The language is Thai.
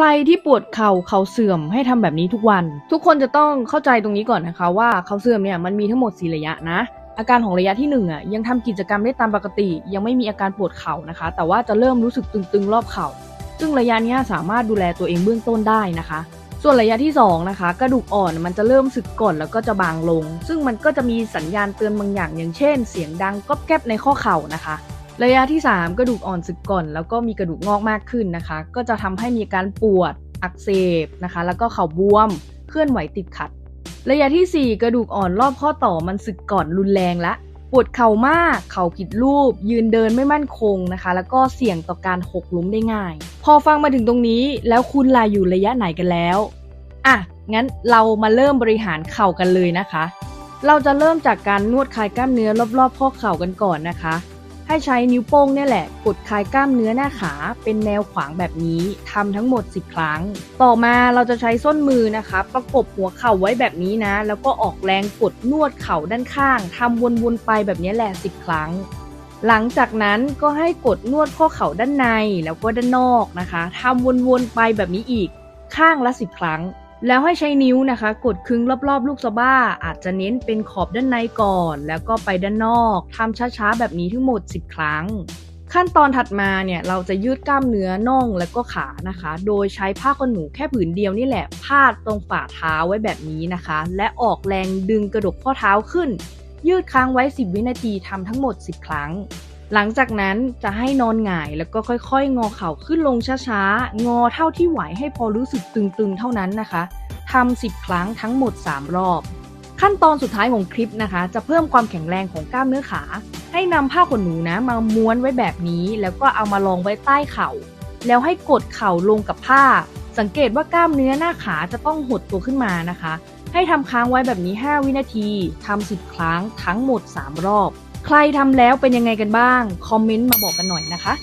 ใครที่ปวดเข่าเข่าเสื่อมให้ทำแบบนี้ทุกวัน ทุกคนจะต้องเข้าใจตรงนี้ก่อนนะคะ ว่าเข่าเสื่อมเนี่ยมันมีทั้งหมด4ระยะนะอาการของระยะที่1อะยังทำกิจกรรมได้ตามปกติ ยังไม่มีอาการปวดเข่านะคะ แต่ว่าจะเริ่มรู้สึกตึงๆรอบเข่า ซึ่งระยะนี้สามารถดูแลตัวเองเบื้องต้นได้นะคะ ส่วนระยะที่2นะคะกระดูกอ่อนมันจะเริ่มสึกก่อนแล้วก็จะบางลง ซึ่งมันก็จะมีสัญญาณเตือนบางอย่าง อย่างเช่น เสียงดังก๊อบแก๊บในข้อเข่านะคะ ระยะที่ 3 กระดูกอ่อนสึกก่อน แล้วก็มีกระดูกงอกมากขึ้นนะคะ ก็จะทำให้มีการปวดอักเสบนะคะ แล้วก็เข่าบวม เคลื่อนไหวติดขัด ระยะทีสี่ 4 กระดูกอ่อนรอบข้อต่อมันสึกก่อนรุนแรงละ ปวดเข่ามาก เข่าผิดรูป ยืนเดินไม่มั่นคงนะคะ แล้วก็เสี่ยงต่อการหกล้มได้ง่าย พอฟังมาถึงตรงนี้แล้วคุณลายอยู่ระยะไหนกันแล้วอะงั้นเรามาเริ่มบริหารเข่ากันเลยนะคะ เราจะเริ่มจากการนวดคลายกล้ามเนื้อรอบๆข้อเข่ากันก่อนนะคะ ให้ใช้นิ้วโป้งเนี่ยแหละ กดคลายกล้ามเนื้อหน้าขาเป็นแนวขวางแบบนี้ทำทั้งหมด 10 ครั้ง ต่อมาเราจะใช้ส้นมือนะคะ ประกบหัวเข่าไว้แบบนี้นะ แล้วก็ออกแรงกดนวดเข่าด้านข้างทำวนๆไปแบบนี้แหละ 10 ครั้งหลังจากนั้นก็ให้กดนวดข้อเข่าด้านในแล้วก็ด้านนอกนะคะทำวนๆไปแบบนี้อีกข้างละ 10 ครั้ง แล้วให้ใช้นิ้วนะคะ กดคึงรอบๆ ลูกสะบ้า อาจจะเน้นเป็นขอบด้านในก่อน แล้วก็ไปด้านนอกทำช้าๆ แบบนี้ทั้งหมด 10 ครั้ง ขั้นตอนถัดมาเนี่ยเราจะยืดกล้ามเนื้อน่องแล้วก็ขานะคะ โดยใช้ผ้าขนหนูแค่ผืนเดียวนี่แหละ พาดตรงฝ่าเท้าไว้แบบนี้นะคะ และออกแรงดึงกระดกข้อเท้าขึ้น ยืดค้างไว้ 10 วินาทีทำทั้งหมด 10 ครั้ง หลังจากนั้นจะให้นอนหงายแล้วก็ค่อยๆ งอเข่าขึ้นลงช้าๆ งอเท่าที่ไหวให้พอรู้สึกตึงๆ เท่านั้นนะคะทำ10 ครั้งทั้งหมด 3 รอบ ขั้นตอนสุดท้ายของคลิปนะคะ จะเพิ่มความแข็งแรงของกล้ามเนื้อขา ให้นำผ้าขนหนูนะมาม้วนไว้แบบนี้ แล้วก็เอามาลองไว้ใต้เข่า แล้วให้กดเข่าลงกับผ้า สังเกตว่ากล้ามเนื้อหน้าขาจะต้องหดตัวขึ้นมานะคะ ให้ทำค้างไว้แบบนี้ 5 วินาทีทำ10 ครั้งทั้งหมด 3 รอบ ใครทำแล้วเป็นยังไงกันบ้าง คอมเมนต์มาบอกกันหน่อยนะคะ